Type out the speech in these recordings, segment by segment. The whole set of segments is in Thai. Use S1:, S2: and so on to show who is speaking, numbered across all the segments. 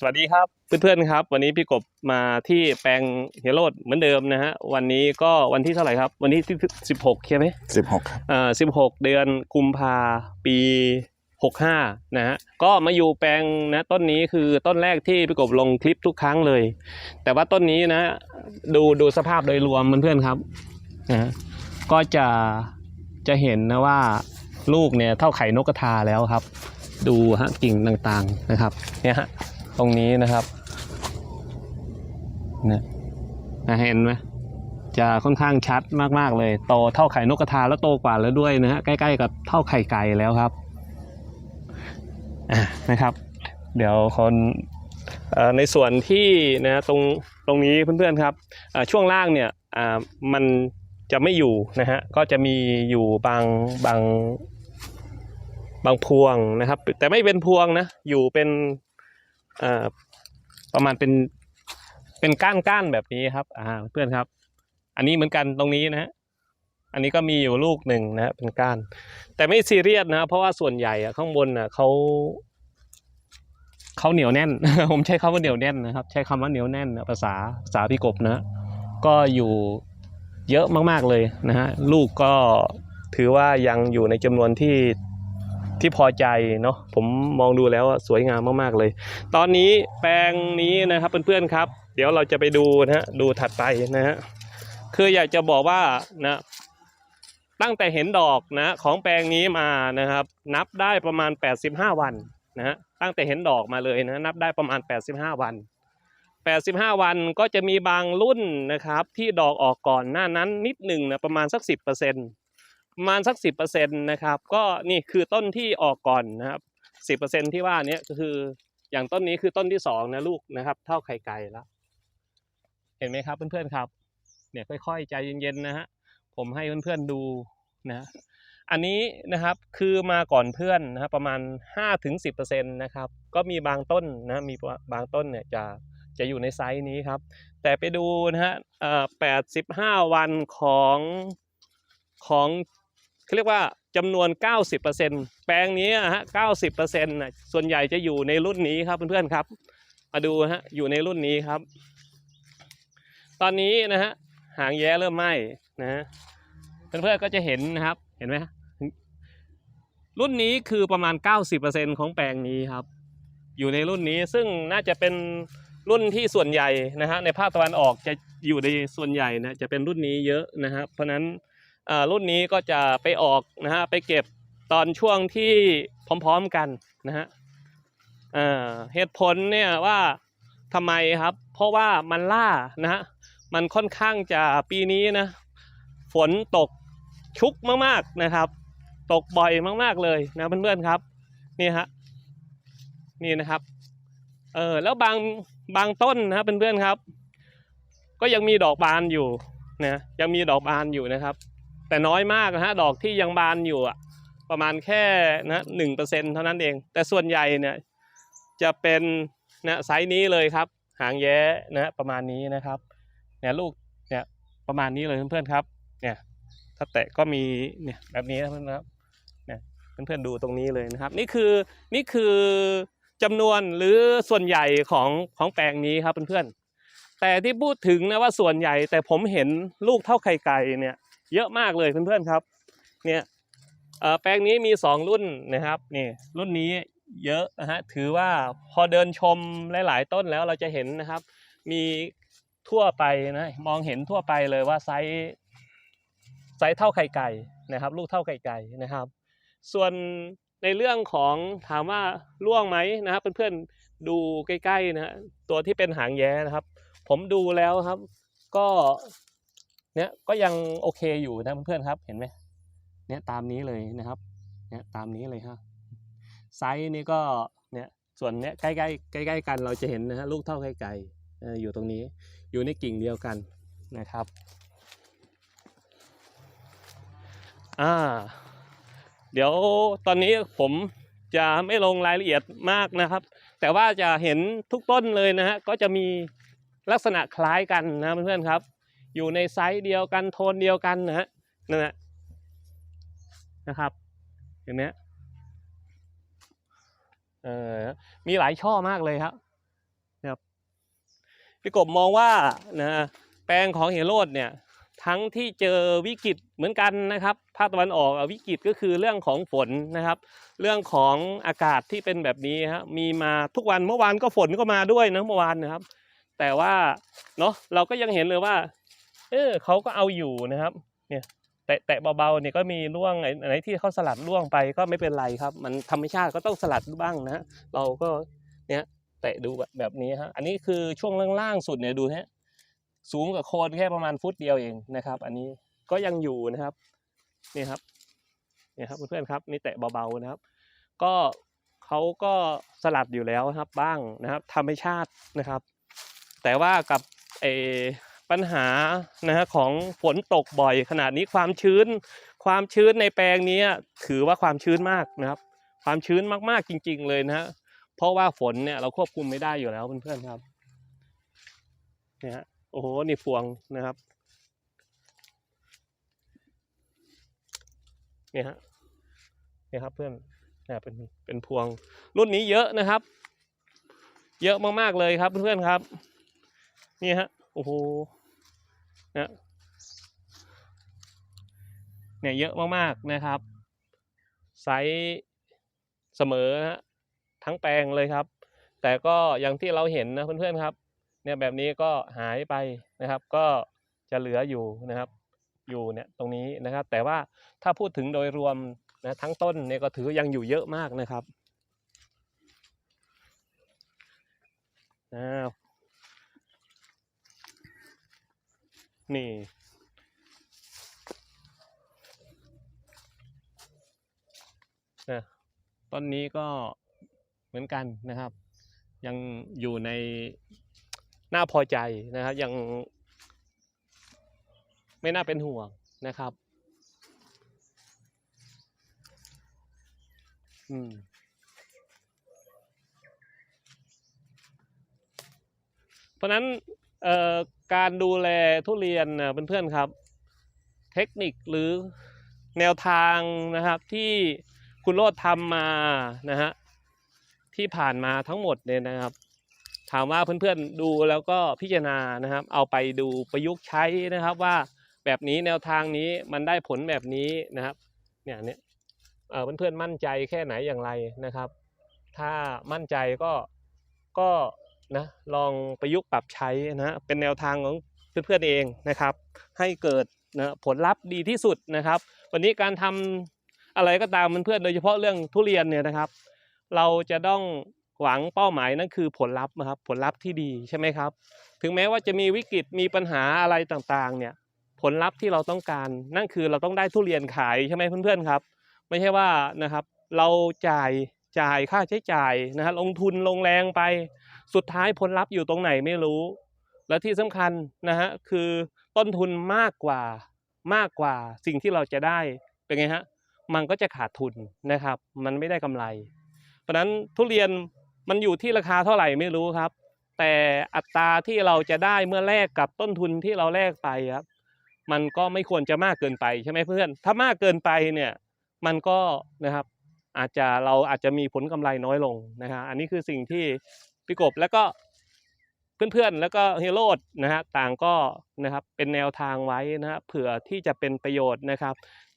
S1: สวัสดีครับเพื่อนๆครับ วันนี้พี่กบมาที่แปลงเฮโรดเหมือนเดิมนะฮะวันนี้ก็วันที่เท่าไหร่ครับ วันที่สิบหกใช่ไหม
S2: สิบหกครับ
S1: อ่าสิบหกเดือนกุมภาปีหกห้านะฮะก็มาอยู่แปลงนะต้นนี้คือต้นแรกที่พี่กบลงคลิปทุกครั้งเลย แต่ว่าต้นนี้นะ ดูดูสภาพโดยรวมเพื่อนๆครับนะฮะก็จะจะเห็นนะว่าลูกเนี่ยเท่าไข่นกกระทาแล้วครับ ดูฮะกิ่งต่างๆนะครับเนี่ยฮะ ตรงนี้นะครับนะนะเห็นไหมจะค่อนข้างชัดมากๆเลยโตเท่าไข่นกกระทาแล้วโตกว่าแล้วด้วยนะฮะใกล้ๆกับเท่าไข่ไก่แล้วครับนะครับ เดี๋ยวคนในส่วนที่นะตรงตรงนี้เพื่อนๆครับช่วงล่างเนี่ยมันจะไม่อยู่นะฮะก็จะมีอยู่บางบางบางพวงนะครับ แต่ไม่เป็นพวงนะอยู่เป็น ประมาณเป็นเป็นก้านก้านแบบนี้ครับ อ่า เพื่อนครับ อันนี้เหมือนกันตรงนี้นะฮะอันนี้ก็มีอยู่ลูกหนึ่งนะเป็นก้าน แต่ไม่ซีเรียสนะ เพราะว่าส่วนใหญ่อะข้างบนน่ะเขาเขาเหนียวแน่น ผมใช้คำว่าเหนียวแน่นนะครับ ใช้คำว่าเหนียวแน่นนะภาษาภาษาพี่กบนะ ก็อยู่เยอะมากๆเลยนะฮะลูกก็ถือว่ายังอยู่ในจำนวนที่ ที่พอใจเนาะผมมองดูแล้วสวยงามมากๆเลย ตอนนี้แปลงนี้นะครับเพื่อนๆครับ เดี๋ยวเราจะไปดูนะฮะดูถัดไปนะฮะคืออยากจะบอกว่านะตั้งแต่เห็นดอกนะของแปลงนี้มานะครับ นับได้ประมาณ 85 วันนะฮะตั้งแต่เห็นดอกมาเลยนะนับได้ประมาณ 85 วัน 85 วันก็จะมีบางรุ่นนะครับ ที่ดอกออกก่อนหน้านั้นนิดหนึ่งนะประมาณสัก 10% ประมาณสัก 10%นะครับ ก็นี่คือต้นที่ออกก่อนนะครับ 10%ที่ว่าเนี้ยก็คืออย่างต้นนี้คือต้นที่สองนะลูกนะครับ เท่าไข่ไก่แล้ว เห็นไหมครับเพื่อนๆครับ เนี่ยค่อยๆใจเย็นๆนะฮะผมให้เพื่อนๆดูนะอันนี้นะครับคือมาก่อนเพื่อนนะครับประมาณ 5-10%นะครับ ก็มีบางต้นนะมีบางต้นเนี่ยจะจะอยู่ในไซส์นี้ครับ แต่ไปดูนะฮะเอ่อ85วันของของ เขาเรียกว่าจำนวน 90%แปลงนี้อะฮะ90%นะส่วนใหญ่จะอยู่ในรุ่นนี้ครับเพื่อนๆครับ มาดูฮะอยู่ในรุ่นนี้ครับ ตอนนี้นะฮะหางแย้เริ่มไหม้นะฮะเพื่อนๆก็จะเห็นนะครับเห็นไหมรุ่นนี้คือประมาณ 90%ของแปลงนี้ครับ อยู่ในรุ่นนี้ซึ่งน่าจะเป็นรุ่นที่ส่วนใหญ่นะฮะในภาคตะวันออกจะอยู่ในส่วนใหญ่นะจะเป็นรุ่นนี้เยอะนะครับ เพราะฉะนั้น รุ่นนี้ก็จะไปออกนะฮะไปเก็บตอนช่วงที่พร้อมๆกันนะฮะอ่าเหตุผลเนี่ยว่าทำไมครับ เพราะว่ามันล่านะฮะมันค่อนข้างจะปีนี้นะฝนตกชุกมากๆนะครับ ตกบ่อยมากๆเลยนะเพื่อนๆครับนี่ฮะนี่นะครับเออแล้วบางบางต้นนะเพื่อนๆครับ ก็ยังมีดอกบานอยู่นะยังมีดอกบานอยู่นะครับ แต่น้อยมากนะฮะดอกที่ยังบานอยู่อะประมาณแค่นะหนึ่งเปอร์เซ็นเท่านั้นเอง แต่ส่วนใหญ่เนี่ยจะเป็นนะไซส์นี้เลยครับ หางแย้นะประมาณนี้นะครับเนี่ยลูกเนี่ยประมาณนี้เลยเพื่อนๆครับเนี่ยถ้าแตะก็มีเนี่ยแบบนี้นะเพื่อนๆครับเนี่ยเพื่อนๆดูตรงนี้เลยนะครับ นี่คือนี่คือจำนวนหรือส่วนใหญ่ของของแปลงนี้ครับเพื่อนๆแต่ที่พูดถึงนะว่าส่วนใหญ่แต่ผมเห็นลูกเท่าไข่ไก่เนี่ย เยอะมากเลยเพื่อนๆครับ เนี่ยแปลงนี้มีสองรุ่นนะครับนี่รุ่นนี้เยอะนะฮะถือว่าพอเดินชมหลาย ๆ ต้นแล้วเราจะเห็นนะครับ มีทั่วไปนะมองเห็นทั่วไปเลยว่าไซส์ไซส์เท่าไข่ไก่นะครับ ลูกเท่าไข่ไก่นะครับ ส่วนในเรื่องของถามว่าร่วงไหมนะครับเพื่อนๆดูใกล้ๆนะฮะตัวที่เป็นหางแย้นะครับ ผมดูแล้วครับ ก็ เนี่ยก็ยังโอเคอยู่นะเพื่อนๆครับ เห็นไหมเนี่ยตามนี้เลยนะครับ เนี่ยตามนี้เลยครับไซส์นี่ก็เนี่ยส่วนเนี้ยใกล้ๆใกล้ๆกันเราจะเห็นนะฮะลูกเท่าไข่ไก่เอ่ออยู่ตรงนี้อยู่ในกิ่งเดียวกันนะครับอ่าเดี๋ยวตอนนี้ผมจะไม่ลงรายละเอียดมากนะครับ แต่ว่าจะเห็นทุกต้นเลยนะฮะก็จะมีลักษณะคล้ายกันนะเพื่อนๆครับ อยู่ในไซส์เดียวกันโทนเดียวกันนะฮะนั่นแหละนะครับเห็นไหมเออมีหลายช่อมากเลยครับพี่กบมองว่านะแปลงของเฮโรดเนี่ยทั้งที่เจอวิกฤตเหมือนกันนะครับภาคตะวันออกวิกฤตก็คือเรื่องของฝนนะครับ เรื่องของอากาศที่เป็นแบบนี้ฮะมีมาทุกวันเมื่อวานก็ฝนก็มาด้วยนะเมื่อวานนะครับ แต่ว่าเนาะเราก็ยังเห็นเลยว่า เออเขาก็เอาอยู่นะครับ เนี่ย แตะแตะเบาๆเนี่ยก็มีร่วงไหนที่เขาสลัดร่วงไปก็ไม่เป็นไรครับ มันธรรมชาติก็ต้องสลัดบ้างนะเราก็เนี่ยแตะดูแบบนี้ฮะอันนี้คือช่วงล่างๆสุดเนี่ยดูฮะสูงกับโคนแค่ประมาณฟุตเดียวเองนะครับ อันนี้ก็ยังอยู่นะครับนี่ครับนี่ครับเพื่อนๆครับนี่แตะเบาๆนะครับ ก็เขาก็สลัดอยู่แล้วครับบ้างนะครับธรรมชาตินะครับ แต่ว่ากับเอ ปัญหานะฮะของฝนตกบ่อยขนาดนี้ความชื้น ความชื้นในแปลงนี้ถือว่าความชื้นมากนะครับ ความชื้นมากๆจริง ๆ เลยนะฮะเพราะว่าฝนเนี่ยเราควบคุมไม่ได้อยู่แล้วเพื่อนๆครับเนี่ยฮะโอ้โหนี่พวงนะครับเนี่ยฮะเนี่ยครับเพื่อนเนี่ยเป็นเป็นพวง รุ่นนี้เยอะนะครับ เยอะมากๆเลยครับเพื่อนๆครับ นี่ฮะ โอ้โห นะเนี่ยเยอะมากๆนะครับ ไซส์เสมอนะทั้งแปลงเลยครับ แต่ก็อย่างที่เราเห็นนะเพื่อนๆครับ เนี่ยแบบนี้ก็หายไปนะครับ ก็จะเหลืออยู่นะครับ อยู่เนี่ยตรงนี้นะครับ แต่ว่าถ้าพูดถึงโดยรวมนะทั้งต้นเนี่ยก็ถือยังอยู่เยอะมากนะครับอ้าว นี่ นะต้นนี้ก็เหมือนกันนะครับ ยังอยู่ในน่าพอใจนะครับ ยังไม่น่าเป็นห่วงนะครับ อืมเพราะนั้นเอ่อ การดูแลทุเรียนนะเพื่อนๆครับ เทคนิคหรือแนวทางนะครับที่คุณโรดทำมานะฮะที่ผ่านมาทั้งหมดเนี่ยนะครับ ถามว่าเพื่อนๆดูแล้วก็พิจารณานะครับ เอาไปดูประยุกต์ใช้นะครับว่าแบบนี้แนวทางนี้มันได้ผลแบบนี้นะครับ เนี่ยเนี่ยเอ่อเพื่อนๆมั่นใจแค่ไหนอย่างไรนะครับ ถ้ามั่นใจก็ก็ นะลองประยุกต์ปรับใช้นะเป็นแนวทางของเพื่อนๆเองนะครับ ให้เกิดนะผลลัพธ์ดีที่สุดนะครับ วันนี้การทำอะไรก็ตามเพื่อนๆโดยเฉพาะเรื่องทุเรียนเนี่ยนะครับ เราจะต้องหวังเป้าหมายนั่นคือผลลัพธ์นะครับผลลัพธ์ที่ดีใช่ไหมครับ ถึงแม้ว่าจะมีวิกฤตมีปัญหาอะไรต่างๆ เนี่ยผลลัพธ์ที่เราต้องการนั่นคือเราต้องได้ทุเรียนขายใช่ไหมเพื่อนๆครับ ไม่ใช่ว่านะครับ เราจ่ายจ่ายค่าใช้จ่ายนะฮะลงทุนลงแรงไป สุดท้ายผลลัพธ์อยู่ตรงไหนไม่รู้ และที่สำคัญนะฮะคือต้นทุนมากกว่ามากกว่าสิ่งที่เราจะได้เป็นไงฮะมันก็จะขาดทุนนะครับ มันไม่ได้กำไร เพราะฉะนั้นทุเรียนมันอยู่ที่ราคาเท่าไหร่ไม่รู้ครับ แต่อัตราที่เราจะได้เมื่อแลกกับต้นทุนที่เราแลกไปครับ มันก็ไม่ควรจะมากเกินไปใช่ไหมเพื่อน ถ้ามากเกินไปเนี่ยมันก็นะครับอาจจะเราอาจจะมีผลกำไรน้อยลงนะฮะอันนี้คือสิ่งที่ พี่กบแล้วก็เพื่อนๆแล้วก็เฮโรดนะฮะต่างก็นะครับเป็นแนวทางไว้นะฮะเผื่อที่จะเป็นประโยชน์นะครับ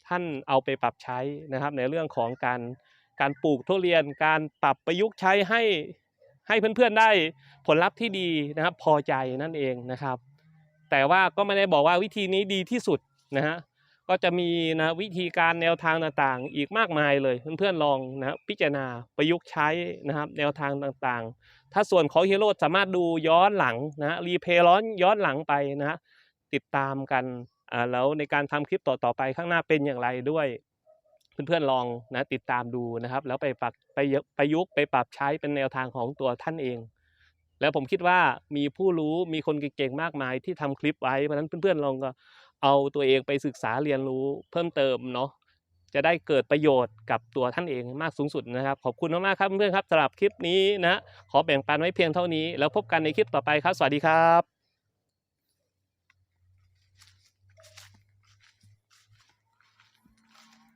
S1: ท่านเอาไปปรับใช้นะครับ ในเรื่องของการการปลูกทุเรียนการปรับประยุกต์ใช้ให้ให้เพื่อนๆได้ผลลัพธ์ที่ดีนะครับ พอใจนั่นเองนะครับ แต่ว่าก็ไม่ได้บอกว่าวิธีนี้ดีที่สุดนะฮะก็จะมีนะวิธีการแนวทางต่างๆ อีกมากมายเลยเพื่อนๆลองนะพิจารณาประยุกต์ใช้นะครับ แนวทางต่างๆ ถ้าส่วนของฮีโร่สามารถดูย้อนหลังนะรีเพย์ร้อนย้อนหลังไปนะฮะติดตามกันอ่าแล้วในการทำคลิปต่อๆไปข้างหน้าเป็นอย่างไรด้วย เพื่อนๆลองนะติดตามดูนะครับ แล้วไปปรับไปยประยุกต์ไปปรับใช้เป็นแนวทางของตัวท่านเอง แล้วผมคิดว่ามีผู้รู้มีคนเก่งๆมากมายที่ทำคลิปไว้เพราะฉะนั้นเพื่อนๆลองก็เอาตัวเองไปศึกษาเรียนรู้เพิ่มเติมเนาะ จะได้เกิดประโยชน์กับตัวท่านเองมากสูงสุดนะครับ ขอบคุณมากๆครับเพื่อนๆครับสำหรับคลิปนี้นะ ขอแบ่งปันไว้เพียงเท่านี้ แล้วพบกันในคลิปต่อไปครับ สวัสดีครับ